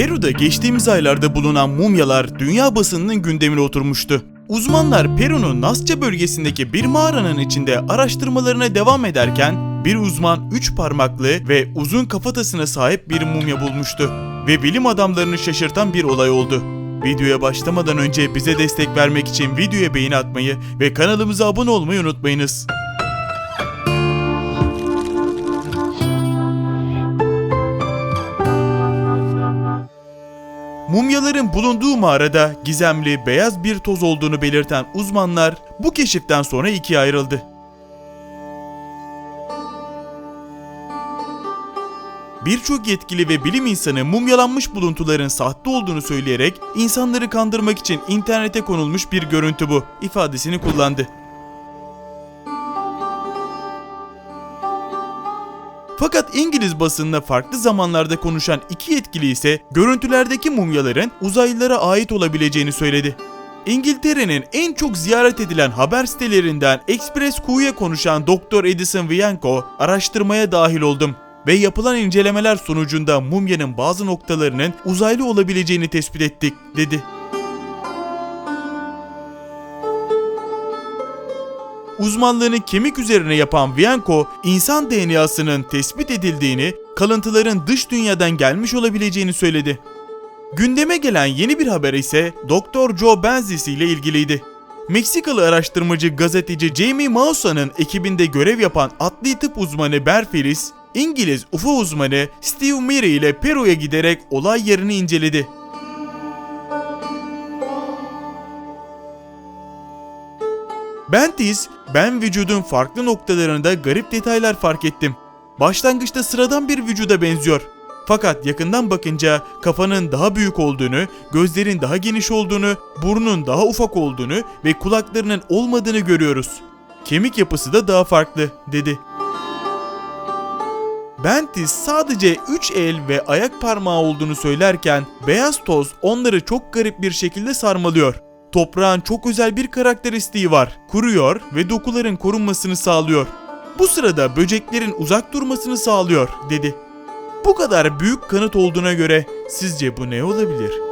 Peru'da geçtiğimiz aylarda bulunan mumyalar dünya basınının gündemine oturmuştu. Uzmanlar Peru'nun Nasça bölgesindeki bir mağaranın içinde araştırmalarına devam ederken bir uzman 3 parmaklı ve uzun kafatasına sahip bir mumya bulmuştu. Ve bilim adamlarını şaşırtan bir olay oldu. Videoya başlamadan önce bize destek vermek için videoya beğeni atmayı ve kanalımıza abone olmayı unutmayınız. Mumyaların bulunduğu mağarada gizemli beyaz bir toz olduğunu belirten uzmanlar bu keşiften sonra ikiye ayrıldı. Birçok yetkili ve bilim insanı mumyalanmış buluntuların sahte olduğunu söyleyerek insanları kandırmak için internete konulmuş bir görüntü bu ifadesini kullandı. Fakat İngiliz basınına farklı zamanlarda konuşan iki yetkili ise görüntülerdeki mumyaların uzaylılara ait olabileceğini söyledi. İngiltere'nin en çok ziyaret edilen haber sitelerinden Express Q'ya konuşan Dr. Edison Vianco, araştırmaya dahil oldum ve yapılan incelemeler sonucunda mumyanın bazı noktalarının uzaylı olabileceğini tespit ettik, dedi. Uzmanlığını kemik üzerine yapan Vianco, insan DNA'sının tespit edildiğini, kalıntıların dış dünyadan gelmiş olabileceğini söyledi. Gündeme gelen yeni bir haber ise Dr. Joe Benzis ile ilgiliydi. Meksikalı araştırmacı gazeteci Jamie Mausa'nın ekibinde görev yapan adli tıp uzmanı Berfilis, İngiliz UFO uzmanı Steve Murray ile Peru'ya giderek olay yerini inceledi. Bentis, ben vücudun farklı noktalarında garip detaylar fark ettim. Başlangıçta sıradan bir vücuda benziyor. Fakat yakından bakınca kafanın daha büyük olduğunu, gözlerin daha geniş olduğunu, burnun daha ufak olduğunu ve kulaklarının olmadığını görüyoruz. Kemik yapısı da daha farklı, dedi. Bentis sadece 3 el ve ayak parmağı olduğunu söylerken beyaz toz onları çok garip bir şekilde sarmalıyor. Toprağın çok özel bir karakteristiği var. Kuruyor ve dokuların korunmasını sağlıyor. Bu sırada böceklerin uzak durmasını sağlıyor, dedi. Bu kadar büyük kanıt olduğuna göre sizce bu ne olabilir?